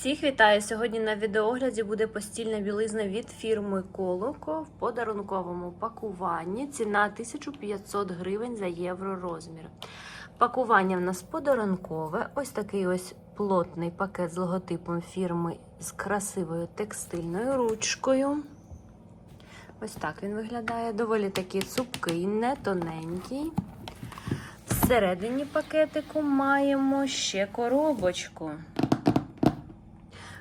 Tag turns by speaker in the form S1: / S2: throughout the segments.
S1: Всіх вітаю! Сьогодні на відеогляді буде постільна білизна від фірми Колоко в подарунковому пакуванні. Ціна 1500 гривень за євро розмір. Пакування в нас подарункове. Ось такий ось плотний пакет з логотипом фірми з красивою текстильною ручкою. Ось так він виглядає. Доволі такий цупкий, не тоненький. Всередині пакетику маємо ще коробочку.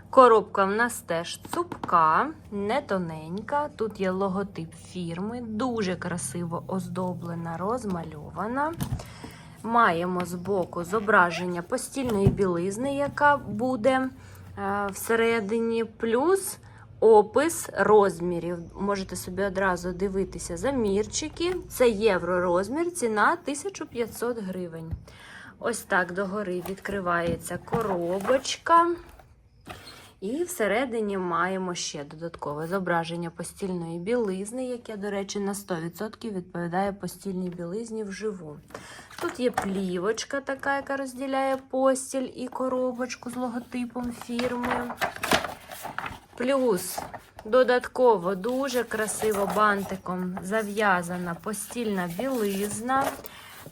S1: Коробка в нас теж цупка, не тоненька. Тут є логотип фірми, дуже красиво оздоблена, розмальована. Маємо збоку зображення постільної білизни, яка буде е, всередині, плюс опис розмірів. Можете собі одразу дивитися замірчики. Це євро розмір, ціна 1500 гривень. Ось так догори відкривається коробочка. І всередині маємо ще додаткове зображення постільної білизни, яке, до речі, на 100% відповідає постільній білизні вживу. Тут є плівочка, така, яка розділяє постіль і коробочку з логотипом фірми. Плюс додатково дуже красиво бантиком зав'язана постільна білизна.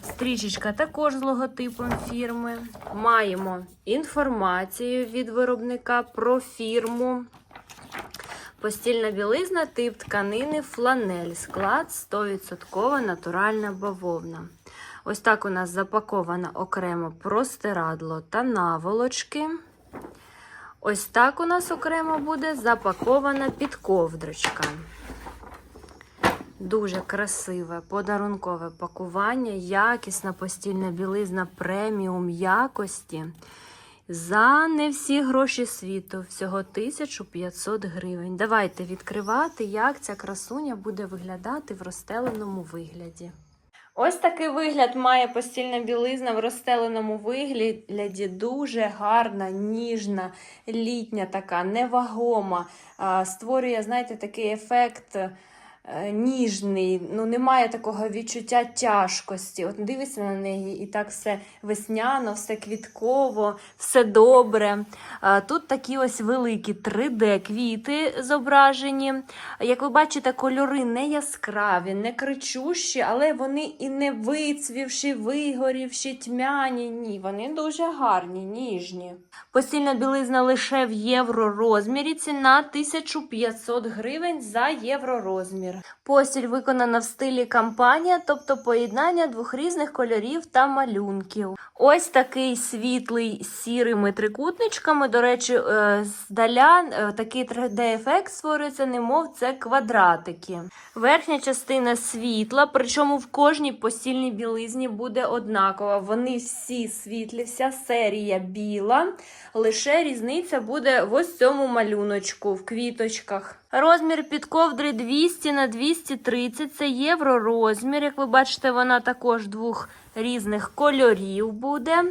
S1: Стрічечка також з логотипом фірми. Маємо інформацію від виробника про фірму. Постільна білизна, тип тканини, фланель, склад 100% натуральна бавовна. Ось так у нас запаковано окремо простирадло та наволочки. Ось так у нас окремо буде запакована підковдрочка. Дуже красиве подарункове пакування, якісна постільна білизна преміум якості. За не всі гроші світу, всього 1500 гривень. Давайте відкривати, як ця красуня буде виглядати в розстеленому вигляді. Ось такий вигляд має постільна білизна в розстеленому вигляді. Дуже гарна, ніжна, літня така, невагома. Створює, знаєте, такий ефект ніжний, ну немає такого відчуття тяжкості. От дивишся на неї, і так все весняно, все квітково, все добре. Тут такі ось великі 3D-квіти зображені. Як ви бачите, кольори не яскраві, не кричущі, але вони і не вицвівші, вигорівші, тьмяні. Ні, вони дуже гарні, ніжні. Постільна білизна лише в євро розмірі. Ціна 1500 гривень за євро розмір. Постіль виконана в стилі кампанія, тобто поєднання двох різних кольорів та малюнків. Ось такий світлий з сірими трикутничками. До речі, е, здаля е, такий 3D-ефект створюється, немов це квадратики. Верхня частина світла, причому в кожній постільній білизні буде однакова. Вони всі світлі, вся серія біла. Лише різниця буде в ось цьому малюночку в квіточках. Розмір під ковдри 200 на 230 це євро розмір. Як ви бачите, вона також двох різних кольорів буде.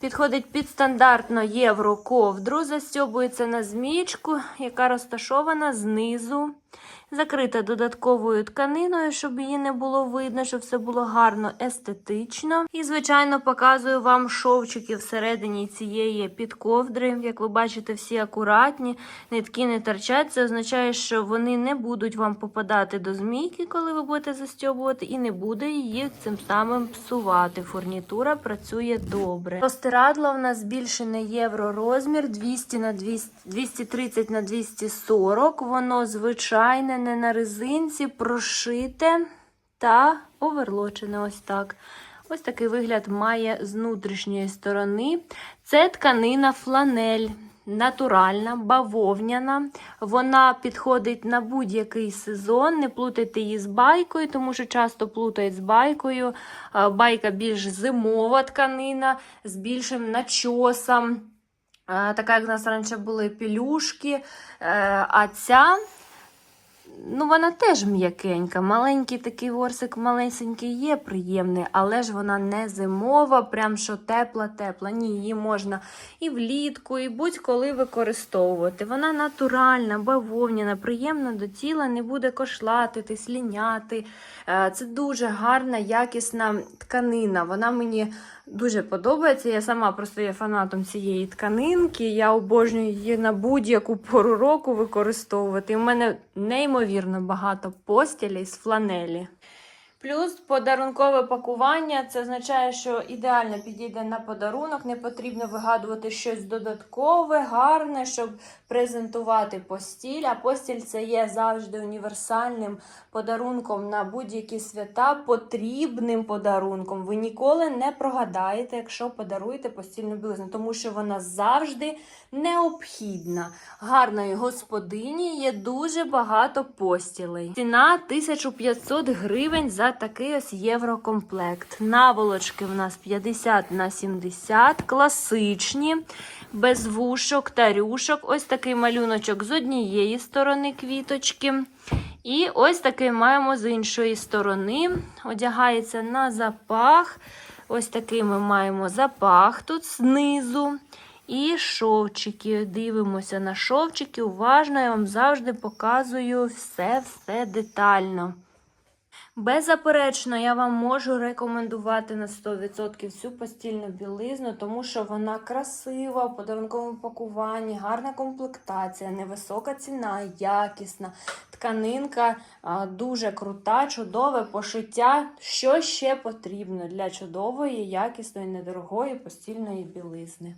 S1: Підходить під стандартно євро ковдру, застьобується на змічку, яка розташована знизу. Закрита додатковою тканиною, щоб її не було видно, щоб все було гарно естетично. І, звичайно, показую вам шовчики всередині цієї підковдри. Як ви бачите, всі акуратні, нитки не торчать. Це означає, що вони не будуть вам попадати до змійки, коли ви будете застьобувати, і не буде її цим самим псувати. Фурнітура працює добре. Простирадло в нас збільшене євро розмір 200 на 200, 230 на 240. Воно звичайне, не на резинці, прошите та оверлочене ось так. Ось такий вигляд має з внутрішньої сторони. Це тканина фланель. Натуральна, бавовняна. Вона підходить на будь-який сезон. Не плутайте її з байкою, тому що часто плутають з байкою. Байка більш зимова тканина з більшим начосом. Така, як в нас раніше були пелюшки. Е, А ця Ну, вона теж м'якенька. Маленький такий ворсик малесенький є приємний, але ж вона не зимова, прям що тепла-тепла. Ні, її можна і влітку, і будь-коли використовувати. Вона натуральна, бавовняна, приємна до тіла, не буде кошлатити, сліняти. Е, Це дуже гарна, якісна тканина. Вона мені Дуже подобається. Я сама просто є фанатом цієї тканинки. Я обожнюю її на будь-яку пору року використовувати. У мене неймовірно багато постілей з фланелі. Плюс подарункове пакування це означає, що ідеально підійде на подарунок. Не потрібно вигадувати щось додаткове, гарне, щоб презентувати постіль. А постіль це є завжди універсальним подарунком на будь-які свята, потрібним подарунком. Ви ніколи не прогадаєте, якщо подаруєте постільну білизну, тому що вона завжди необхідна. Гарної господині є дуже багато постілей. Ціна 1500 гривень за такий ось єврокомплект. Наволочки в нас 50 на 70, класичні, без вушок та рюшок. Ось такий малюночок з однієї сторони квіточки. І ось такий маємо з іншої сторони. Одягається на запах. Ось такий ми маємо запах тут знизу. І шовчики. Дивимося на шовчики. Уважно, я вам завжди показую все-все детально. Беззаперечно, я вам можу рекомендувати на 100% цю постільну білизну, тому що вона красива, в подарунковому пакуванні, гарна комплектація, невисока ціна, якісна. Тканинка дуже крута, чудове пошиття. Що ще потрібно для чудової, якісної, недорогої постільної білизни?